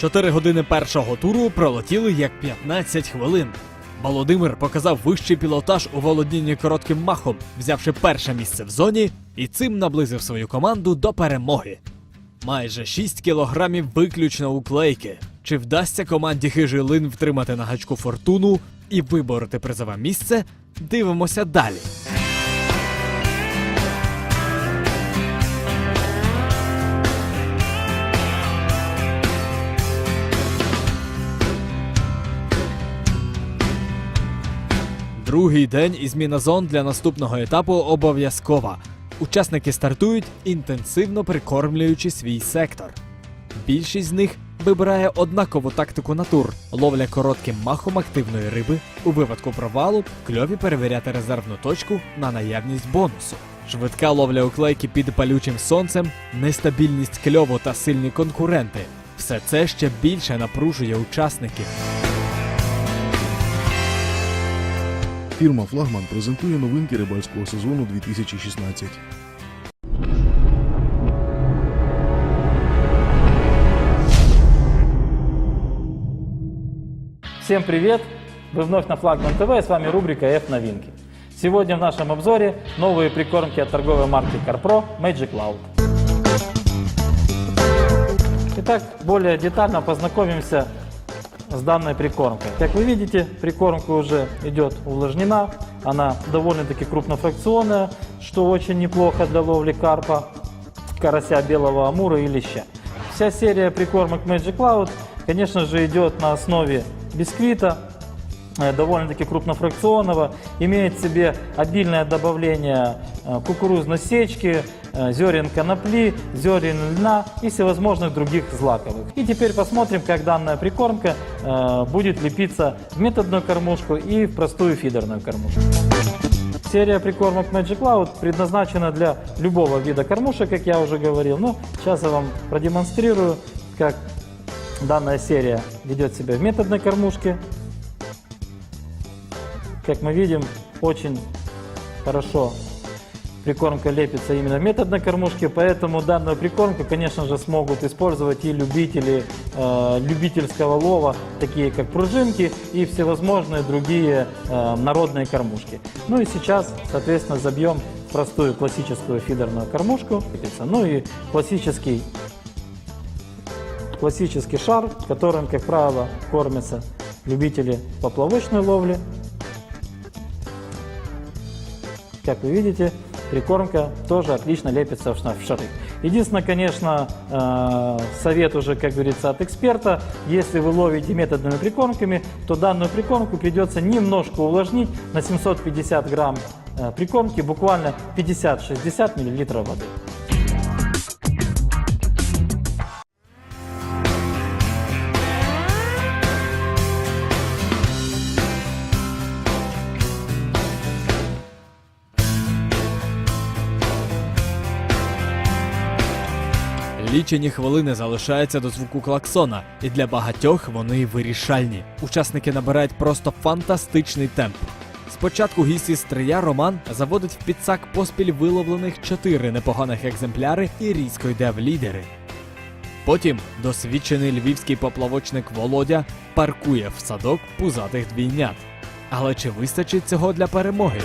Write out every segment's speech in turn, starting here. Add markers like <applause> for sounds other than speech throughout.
Чотири години першого туру пролетіли як 15 хвилин. Володимир показав вищий пілотаж у володінні коротким махом, взявши перше місце в зоні і цим наблизив свою команду до перемоги. Майже 6 кілограмів виключно уклейки. Чи вдасться команді хижий лин втримати на гачку фортуну і вибороти призове місце? Дивимося далі. Другий день і зміна зон для наступного етапу обов'язкова. Учасники стартують, інтенсивно прикормлюючи свій сектор. Більшість з них вибирає однакову тактику на тур, ловля коротким махом активної риби. У випадку провалу кльові перевіряти резервну точку на наявність бонусу. Швидка ловля уклейки під палючим сонцем, нестабільність кльову та сильні конкуренти. Все це ще більше напружує учасників. Фірма Флагман презентує новинки рибальського сезону 2016. Всем привет! Вы вновь на Флагман ТВ, и с вами рубрика F-новинки. Сегодня в нашем обзоре новые прикормки от торговой марки CarPro Magic Cloud. Итак, более детально познакомимся с данной прикормкой. Как вы видите, прикормка уже идет увлажнена, она довольно-таки крупнофракционная, что очень неплохо для ловли карпа, карася белого амура и леща. Вся серия прикормок Magic Cloud, конечно же, идет на основе бисквита, э, довольно-таки крупнофракционного, имеет в себе обильное добавление э, кукурузной сечки, зерен конопли, зерен льна и всевозможных других злаковых. И теперь посмотрим, как данная прикормка э, будет лепиться в методную кормушку и в простую фидерную кормушку. Серия прикормок Magic Cloud предназначена для любого вида кормушек, как я уже говорил. Но сейчас я вам продемонстрирую, как данная серия ведет себя в методной кормушке. Как мы видим, очень хорошо прикормка лепится именно методной кормушке, поэтому данную прикормку, конечно же, смогут использовать и любители э, любительского лова, такие как пружинки и всевозможные другие э, народные кормушки. Ну и сейчас, соответственно, забьем простую классическую фидерную кормушку, ну и классический классический шар, которым, как правило, кормятся любители поплавочной ловли. Как вы видите, прикормка тоже отлично лепится в шна- в шары. Единственное, конечно, э, совет уже, как говорится, от эксперта, если вы ловите методными прикормками, то данную прикормку придется немножко увлажнить на 750 грамм э, прикормки, буквально 50-60 миллилитров воды. Лічені хвилини залишаються до звуку клаксона, і для багатьох вони вирішальні. Учасники набирають просто фантастичний темп. Спочатку гість із стрия Роман заводить в підсак поспіль виловлених чотири непоганих екземпляри і різко йде в лідери. Потім досвідчений львівський поплавочник Володя паркує в садок пузатих двійнят. Але чи вистачить цього для перемоги?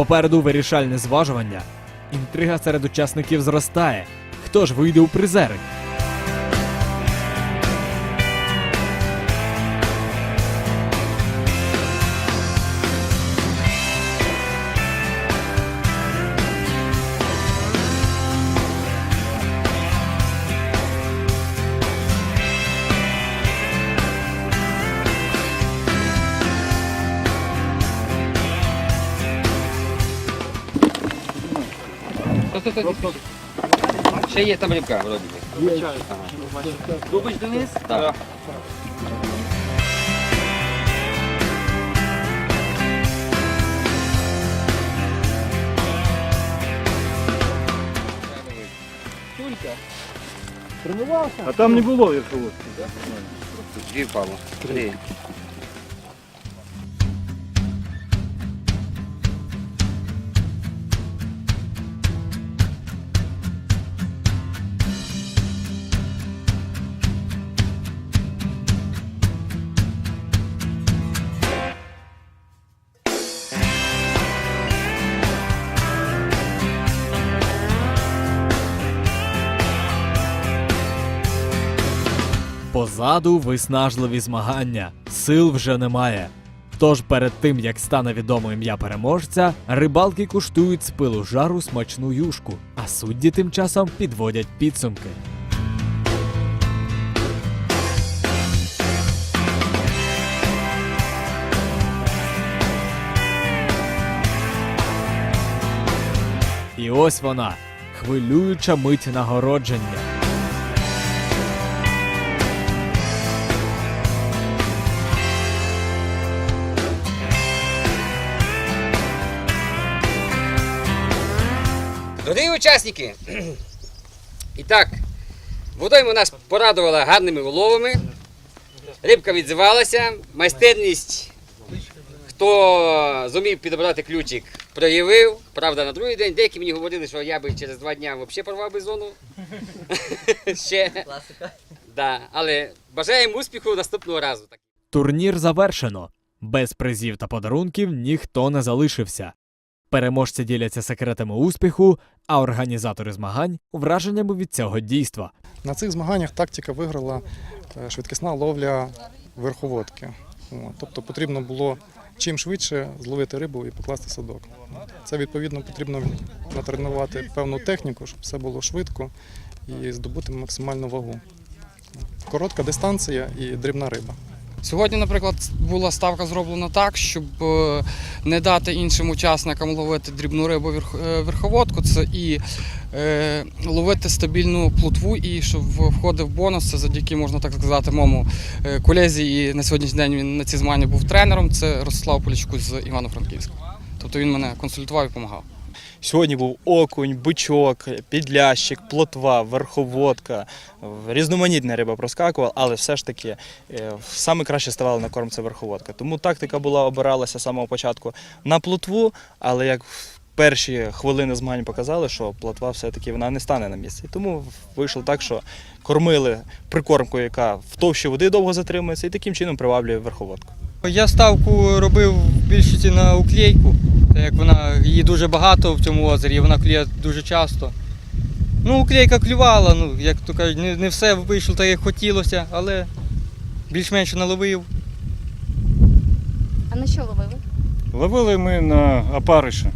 Попереду вирішальне зважування. Інтрига серед учасників зростає. Хто ж вийде у призери? Тут ще є там рибка вроді. Дубич Денис? Так. А там не було верховодки. Дві впало. Три. Позаду виснажливі змагання, сил вже немає. Тож перед тим як стане відомо ім'я переможця, рибалки куштують з пилу жару смачну юшку, а судді тим часом підводять підсумки. І ось вона хвилююча мить нагородження. Дорогі учасники! І так, водойма нас порадувала гарними уловами. Рибка відзивалася, майстерність, хто зумів підібрати ключик, проявив. Правда, на другий день деякі мені говорили, що я би через два дні взагалі порвав би зону. <laughs> Ще. Класика. Да. Але бажаємо успіху наступного разу. Турнір завершено. Без призів та подарунків ніхто не залишився. Переможці діляться секретами успіху, а організатори змагань враженнями від цього дійства. На цих змаганнях тактика виграла е, швидкісна ловля верховодки. Тобто потрібно було чим швидше зловити рибу і покласти садок. Це відповідно потрібно натренувати певну техніку, щоб все було швидко і здобути максимальну вагу. Коротка дистанція і дрібна риба. Сьогодні, наприклад, була ставка зроблена так, щоб е, не дати іншим учасникам ловити дрібну рибу е, верховодку, це і е, ловити стабільну плотву, і щоб входив бонус, це завдяки, можна так сказати, моєму е, колезі. І на сьогоднішній день він на ці змагання був тренером. Це Ростислав Полічку з Івано-Франківська. Тобто він мене консультував і допомагав. Сьогодні був окунь, бичок, підлящик, плотва, верховодка. Різноманітна риба проскакувала, але все ж таки е, саме краще ставала на корм це верховодка. Тому тактика була обиралася з самого початку на плотву, але як перші хвилини змагань показали, що плотва все-таки вона не стане на місці. Тому вийшло так, що кормили прикормкою, яка в товщі води довго затримується, і таким чином приваблює верховодку. Я ставку робив більшості на уклейку, так як вона її дуже багато в цьому озері, і вона клює дуже часто. Ну, уклейка клювала, ну, як то кажуть, не, не все вийшло так, як хотілося, але більш-менш наловив. А на що ловили? Ловили мы на опарыша.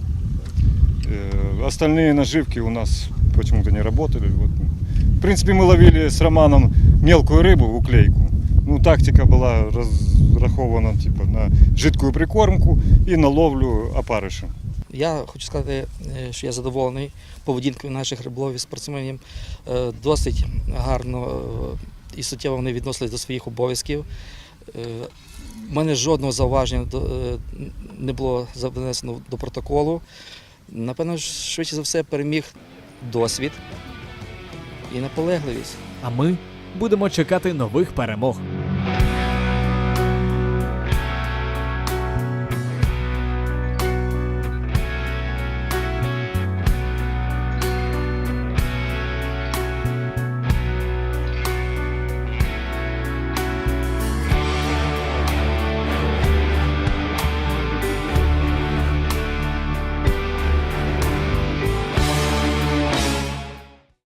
Э, Остальные наживки у нас почему-то не работали. Вот. В принципе, мы ловили с Романом мелкую рыбу, уклейку. Ну, тактика была разрахована типа, на жидкую прикормку и на ловлю опарыша. Я хочу сказати, е, що я задоволений поведінкою наших риболовів спортсменів. Е, Досить гарно е, і суттєво вони відносились до своїх обов'язків. У мене жодного зауваження не було занесено до протоколу. Напевно, швидше за все переміг досвід і наполегливість. А ми будемо чекати нових перемог.